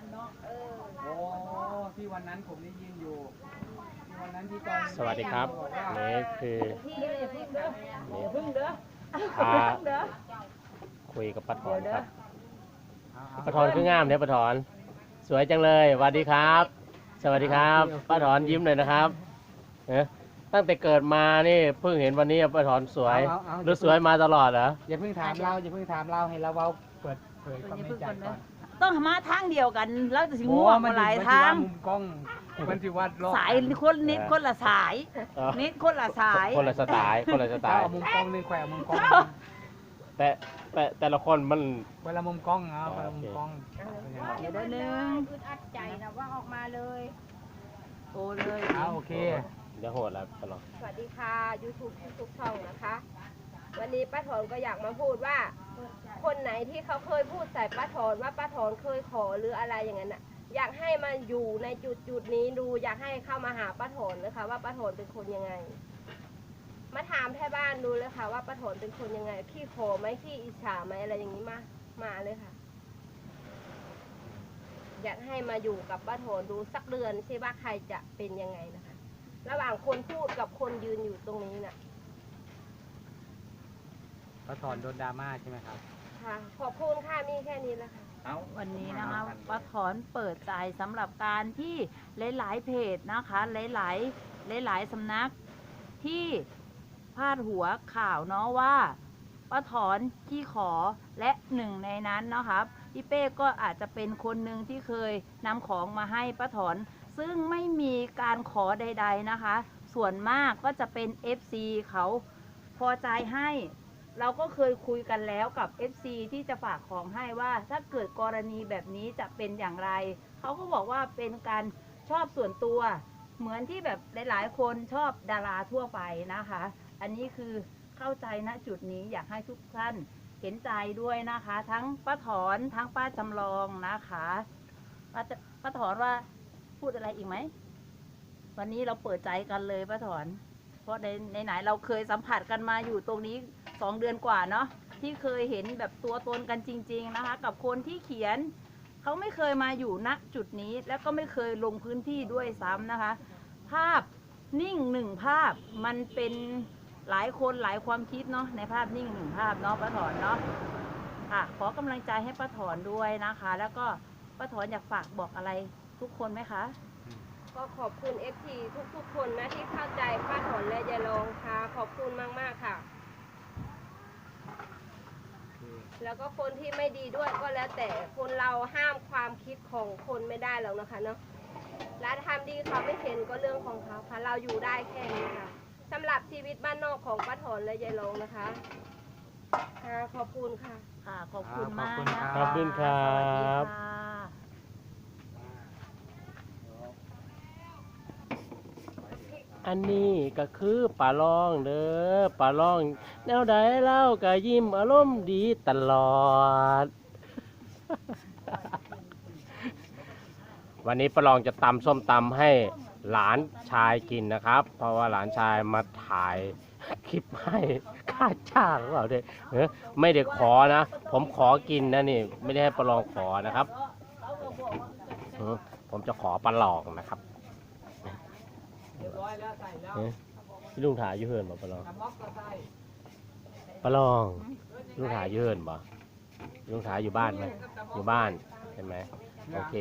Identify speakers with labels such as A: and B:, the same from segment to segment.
A: กันเนาะเออ
B: โอ้ที่วันนั้นผมได้ยินอยู่ที่วันนั้นที่ตอน
C: สวัสดีครับ
B: อกว่า
C: นี่คือ
A: พี่เด้ออย่าพึ่งเด้ออย่าพึ่งเด้อ
C: พา
A: เด้อ
C: คุยกับป้าถอนครับ
B: เอาเอา
C: ป้าถอนคืองามเนี่ยป้าถอน สวยจังเลยสวัสดีครับ สวัสดีครับป้าถอนยิ้มเลยนะครับเอ๊ะตั้งแต่เกิดมานี่เพิ่งเห็นวันนี้ป้าถอนสวย
B: เอาเอา
C: หรือสวยมาตลอดเหรอ
B: อย่าเพิ่งถามเราอย่าเพิ่งถามเราให้เราเว้าเปิดเผยความในใจก่อน
A: ต้องมาทางเดียวกัน แล้วจะสิง่วงมาหลายทาง
B: มุมกล้องมันสิวัดรอบ
A: สายคนนิดคนละสาย
C: เออ
A: นิดคนละสาย
C: คนละสไตล์คนละสไต
B: ถ้า
C: ล์
B: เอามุมกล้องหนึงแขวะมุมกล้อง
C: แต่แต่แต่ละคนมัน
B: เวลามุมกล้องเอาเวลามุมกล้อง
A: เดี๋ยวเด้อหนึง
D: อึดอัดใจนะว่าออกมาเลย
A: โอ้เลย
B: เอาโอเค
C: เดี๋ยวโหดแล้วป้าถอน
D: สวัสดีค่ะ YouTube ทุกๆช่องนะคะ วันนี้ป้าถอนก็อยากมาพูดว่า คนไหนที่เขาเคยพูดใส่ป้าถอนว่าป้าถอนเคยขอหรืออะไรอย่างนั้นน่ะ อยากให้มาอยู่ในจุดจุดนี้ดู อยากให้เข้ามาหาป้าถอนเลยค่ะว่าป้าถอนเป็นคนยังไง มาถามแท่บ้านดูเลยค่ะ ว่าป้าถอนเป็นคนยังไงขี้ขอไหมขี้อิจฉาไหมอะไรอย่างนี้มามาเลยค่ะ อยากให้มาอยู่กับป้าโถนดูสักเดือนสิว่าใครจะเป็นยังไงนะคะ ระหว่างคนพูดกับคนยืนอยู่ตรงนี้น่ะ
B: เขาถอนโดนดราม่าใช่ไหมครับ
D: ค่ะ ขอบคุณค่ะ มีแค่นี้แล้วค่ะ
A: วันนี้นะคะป้าถอนเปิดใจสำหรับการที่หลาย ๆ เพจนะคะ หลาย ๆ หลาย ๆสำนักที่พาดหัวข่าวเนาะว่าป้าถอนขี้ขอและหนึ่งในนั้นนะครับพี่เป้ก็อาจจะเป็นคนหนึ่งที่เคยนำของมาให้ป้าถอน ซึ่งไม่มีการขอใด ๆนะคะ ส่วนมากก็จะเป็น FC เขาพอใจให้ เราก็เคยคุยกันแล้วกับ FC ที่จะฝากของให้ว่าถ้าเกิดกรณีแบบนี้จะเป็นอย่างไร เขาก็บอกว่าเป็นการชอบส่วนตัว เหมือนที่แบบหลาย ๆ คนชอบดาราทั่วไปนะคะ อันนี้คือเข้าใจณจุดนี้อยากให้ทุกท่านเห็นใจด้วยนะคะ ทั้งป้าถอนทั้งป้าจำลองนะคะป้าป้าถอนว่าพูดอะไรอีกไหม วันนี้เราเปิดใจกันเลยป้าถอน เพราะในในไหนเราเคยสัมผัสกันมาอยู่ตรงนี้ สองเดือนกว่าเนาะที่เคยเห็นแบบตัวตนกันจริง ๆนะคะ กับคนที่เขียนเขาไม่เคยมาอยู่ณจุดนี้ แล้วก็ไม่เคยลงพื้นที่ด้วยซ้ำนะคะ ภาพนิ่งหนึ่งภาพมันเป็นหลายคนหลายความคิดเนาะในภาพนิ่งหนึ่งภาพเนาะป้าถอนเนาะค่ะขอกำลังใจให้ป้าถอนด้วยนะคะ แล้วก็ป้าถอนอยากฝากบอกอะไรทุกคนไหมคะ
D: ก็ขอบคุณ FT ทุกๆ คนนะที่เข้าใจป้าถอนและยายรองค่ะ ขอบคุณมากๆค่ะ แล้วก็คนที่ไม่ดีด้วยก็แล้วแต่คนเราห้ามความคิดของคนไม่ได้หรอกนะคะเนาะและทำดีเขาไม่เห็นก็เรื่องของเขาค่ะ เราอยู่ได้แค่นี้ค่ะสำหรับชีวิตบ้านนอกของป้าถอนและยายรองนะคะค่ะขอบคุณค่ะ
A: ค่ะ ขอบคุณมากนะ
C: ขอบคุณครั
A: สวัสดี
C: บ
A: ค่ะ
C: อันนี้ก็คือปลาล่องเด้อปลาล่อง แนวใดเล่าก็ยิ้มอารมณ์ดีตลอด วันนี้ปลาล่องจะตำส้มตำให้หลานชายกินนะครับ เพราะว่าหลานชายมาถ่ายคลิปให้ค่าจ้างเปล่าเด้เออไม่ได้ขอนะ ผมขอกินนะนี่ ไม่ได้ให้ปลาลองขอนะครับ ผมจะขอปลาลองนะครับ
B: เรียบร้อยแล้วใส่แล้ว
C: พี่ลุงถ่ายยืเฮินบ่ปะลอง
B: กระม็อกก็ใส่
C: ปะลองลุงถ่ายยืเฮินบ่ลุงถ่ายอยู่บ้านไหมอยู่บ้านใช่ไหมโอเค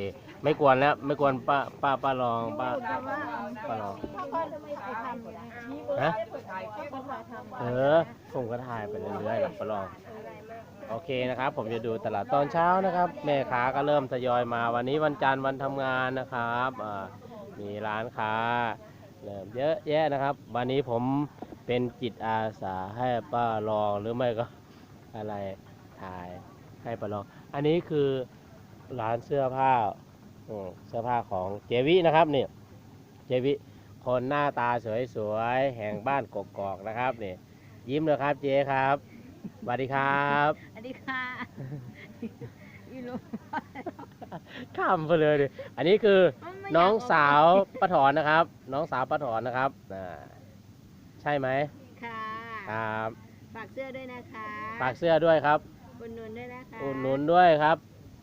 C: ไม่กวนแล้วไม่กวนป้าป้าป้าลองป้าป้าลองฮะเออผมก็ถ่ายไปเรื่อยๆหลับป้าลองโอเคนะครับ ผมจะดูตลาดตอนเช้านะครับ แม่ค้าก็เริ่มทยอยมาวันนี้วันจันทร์วันทำงานนะครับมีร้านค้า เริ่มเยอะแยะนะครับ วันนี้ผมเป็นจิตอาสาให้ป้าลองหรือไม่ก็อะไรถ่ายให้ป้าลอง อันนี้คือร้านเสื้อผ้าเสื้อผ้าของเจวินะครับนี่เจวิคนหน้าตาสวยๆแห่งบ้านกกอกนะครับนี่ยิ้มเลยครับเจครับสวัสดีครับ
A: สวัสดีค่ะอีลูก
C: ข้ามไปเลยดิอันนี้คือน้องสาวป้าถอนนะครับ น้องสาวป้าถอนนะครับอ่าใช่ไหม
D: ค่ะ
C: ครับ
D: ฝากเสื้อด้วยนะคะ
C: ฝากเสื้อด้วยครับ
D: อุดหนุนด้วยนะคะ
C: อุดหนุนด้วยครับ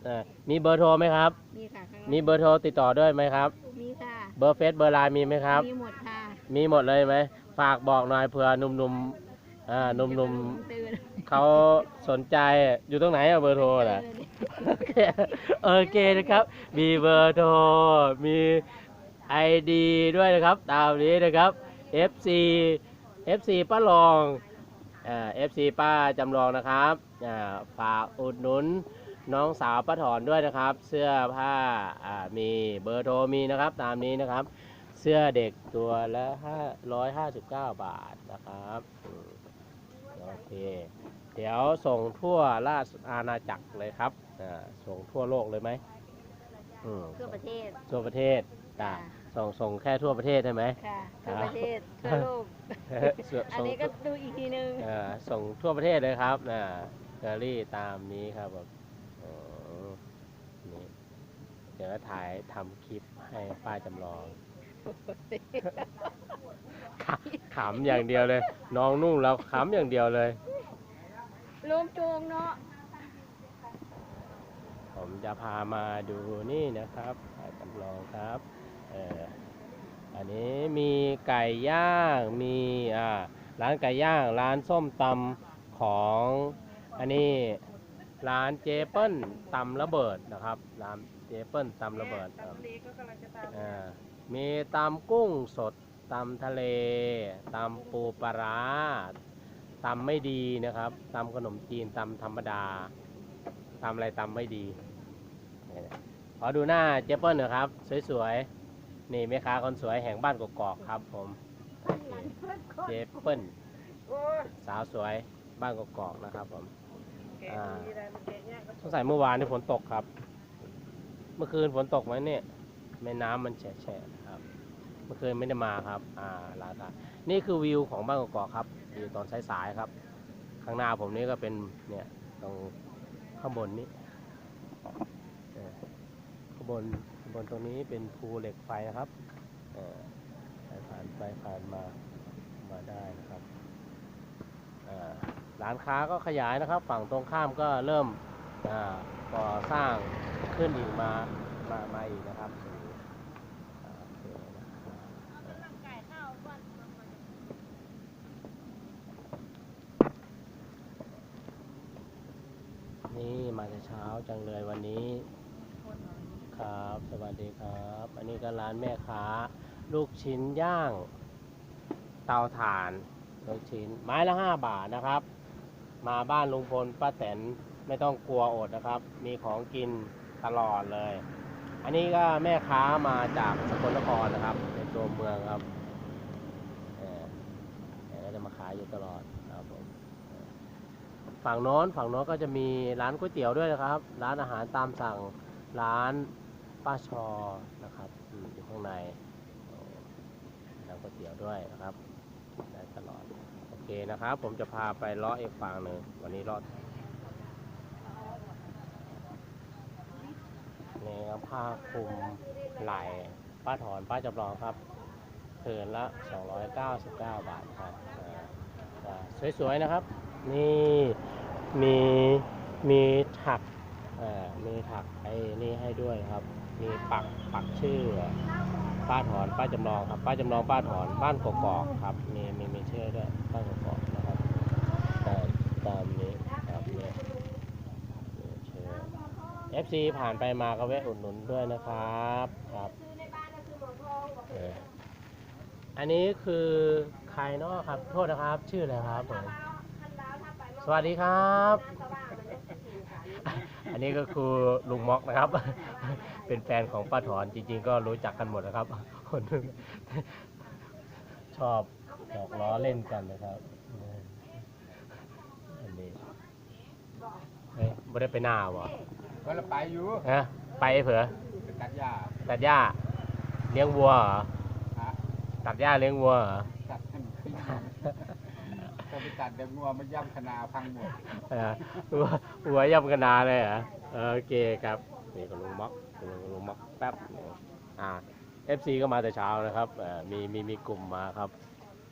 C: เออมีเบอร์โทรไหมครับ
E: มีค่ะข้างล่าง
C: มีเบอร์โทรติดต่อด้วยไหมครับ
E: มีค่ะ
C: เบอร์เฟซเบอร์ไลน์มีไหมครับ
E: มีหมดค่ะ
C: มีหมดเลยไหมฝากบอกหน่อยเผื่อหนุ่มๆอ่าหนุ่ม
E: ตื่น
C: ๆ เขาสนใจอยู่ตรงไหนอะเบอร์โทรน่ะโอเคโอเคนะครับ มีเบอร์โทร มี ID ด้วยนะครับ ตามนี้นะครับ FC FC ป้าลองอ่า FC ป้าจำลองนะครับอ่าฝากอุดหนุนน้องสาวป้าถอนด้วยนะครับ เสื้อผ้าอ่ามีเบอร์โทรมีนะครับ ตามนี้นะครับ เสื้อเด็กตัวละ559 บาทนะครับอืมโอเค เดี๋ยวส่งทั่วราชอาณาจักรเลยครับอ่าส่งทั่วโลกเลยไหมอืม
E: ทั่วประเทศ
C: ทั่วประเทศจ้ะ
E: ค่ะ
C: ส่งส่งแค่ทั่วประเทศใช่ไหม
E: ค่ะ
C: ครั
E: ทั่ว
C: บ
E: ประเทศทั่วโลก
C: ส่ง
E: อันนี้ก็ดูอีกทีนึง
C: เอ่อส่งทั่วประเทศเลยครับนะเกอรี่ตามนี้ครับผมอ๋อนี่เดี๋ยวถ่ายทำคลิปให้ป้าจำลองขขำอย่างเดียวเลย น้องนุ่งแล้วขำอย่างเดียวเลย
E: รวมโจงเนาะ
C: ผมจะพามาดูนี่นะครับป้าจำลองครับเอออันนี้มีไก่ย่าง มีอ่าร้านไก่ย่าง ร้านส้มตำของอันนี้ร้านเจเปิ้ลตำระเบิดนะครับร้านเจเปิ้ลตำระเบิดครับอ่ามีตำกุ้งสดตำทะเลตำปูปลาร้า ตำไม่ดีนะครับตำขนมจีนตำธรรมดาตำอะไรตำไม่ดีขอดูหน้าเจเปิ้ลหน่อยครับ สวยๆ นี่แม่ค้าคนสวยแห่งบ้านกกอกครับ ผมเจเปิ้ลสาวสวยบ้านกกอกนะครับ ผมอ่าสงสัยเมื่อวานนี่ฝนตกครับ เมื่อคืนฝนตกไหมเนี่ยแม่น้ำมันแฉะๆครับ เมื่อคืนไม่ได้มาครับ อ่าลาตานี่คือวิวของบ้านกอกๆครับ อยู่ตอนสายๆครับ ข้างหน้าผมนี่ก็เป็นเนี่ยตรงข้างบนนี้ข้างบนข้างบนตรงนี้เป็นภูเหล็กไฟนะครับเออใครผ่านไปผ่านมามาได้นะครับอ่าร้านค้าก็ขยายนะครับ ฝั่งตรงข้ามก็เริ่มก่อสร้างขึ้นอีกมามามาอีกนะครับอ่าโอเคนะครับนี่มา แต่เช้าจังเลยวันนี้ ครับ สวัสดีครับ อันนี้ก็ร้านแม่ค้า ลูกชิ้นย่าง เตาถ่าน ลูกชิ้น ไม้ละห้าบาทนะครับ มาบ้านลุงพลป้าแตนไม่ต้องกลัวอดนะครับ มีของกินตลอดเลย อันนี้ก็แม่ค้ามาจากสกลนครนะครับ ในตัวเมืองครับเออแกก็จะมาขายอยู่ตลอด ฝั่งโน้นฝั่งโน้นก็จะมีร้านก๋วยเตี๋ยวด้วยนะครับ ร้านอาหารตามสั่งร้านป้าชอนะครับอยู่ข้างในร้านก๋วยเตี๋ยวด้วยนะครับได้ตลอดโอเคนะครับ ผมจะพาไปเลาะอีกฝั่งหนึ่งวันนี้เลาะนี่ครับผ้าคลุมไหล่ป้าถอนป้าจำลองครับคืนละ 299 บาทครับสวยๆนะครับ นี่ มีมีถักมีถักไอ้นี่ให้ด้วยครับ มีปักปักชื่อป้าถอนป้าจำลองครับป้าจำลองป้าถอนบ้านกอกๆครับมีมีมีชื่อด้วยบ้านกอกๆนะครับตามตามนี้ครับเนี่ยชื่อ FC ผ่านไปมาก็แวะอุดหนุนด้วยนะครับครับอออันนี้คือใครเนาะครับโทษนะครับชื่ออะไรครับผม สวัสดีครับ อันนี้ก็คือลุงม็อกนะครับ เป็นแฟนของป้าถอนจริงๆ ก็รู้จักกันหมดนะครับ คนหนึงชอบหยอกล้อเล่นกันนะครับอันนี้เฮ้ยไม่ได้ไปหน้าวะ
B: ก็เราไปอยู่
C: ฮะไปเผื่อ
B: ไปตัดหญ้า
C: ตัดหญ้าเลี้ยงวัวเหรอ
B: ฮะ
C: ตัดหญ้าเลี้ยงวัวเหรอ
B: ตัดให้มันปิ้ง พอไปตัดเดี๋ยวงัวมันย่ำคณาพังหมด
C: เออวัววัวย่ำกันนาเลยเหรอเออโอเคครับนี่ก็ลุงม็อกลุงลุงม็อกแป๊บอ่าเอฟซีก็มาแต่เช้านะครับเออมีมีมีกลุ่มมาครับ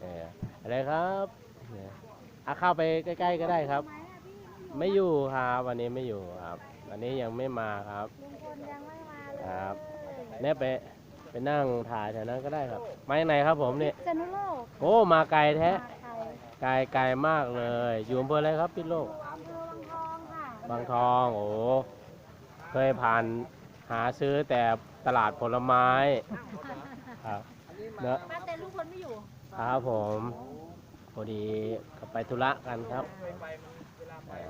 C: เอออะไรครับเนี่ยอะเข้าไปใกล้ ๆ ก็ได้ครับ ไม่อยู่ครับวันนี้ไม่อยู่ครับวันนี้ยังไม่มาครับ
E: ลุงพลยังไม่มาเลย
C: ครับเนี่ยไปไปนั่งถ่ายแถวนั้นก็ได้ครับมาจากไหนครับผมเนี่ย
E: เจนุโลก
C: โอ้มาไกลแท้
E: มาไทย
C: ไกลไกลมากเลย อยู่อำเภออะไรครับพี่โลก
E: อำเภอวังทองค่ะ
C: บางทองโอ้เคยผ่านหาซื้อแต่ตลาดผลไม้ครับเนอะ
E: ป้าเต้นลุงพลไม่อยู่
C: ครับผมพอดีก็ไปธุระกันครับอ่า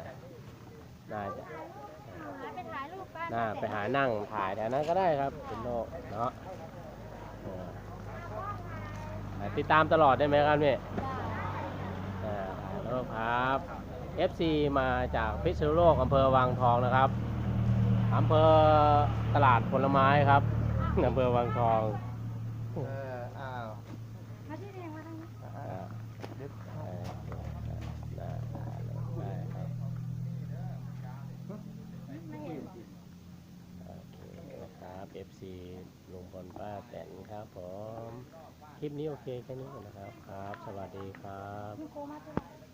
C: น่าจะ
E: หาไปถ่ายรูปป้า
C: น่าไปหานั่งถ่ายแถวนั้นก็ได้ครับคุณโลกเนาะเอออ่าติดตามตลอดได้ไหมครับเนี่ยอ่าถ่ายรูป ครับ FC มาจากพิษณุโลกอำเภอวังทองนะครับอำเภอตลาดผลไม้ครับอำเภอวังทอง
B: เอออ้าว
E: มาที่เรียงมาทางนี้
C: อ่า
B: เด็ด
C: เออได้ได้ได้ครับ
E: ไม่เห็น
C: โอเคนะครับ FC ลุงพลป้าแตนครับผม คลิปนี้โอเคแค่นี้ก่อนนะครับครับ สวัสดีครับ
E: ลุงโกมาที่ไหน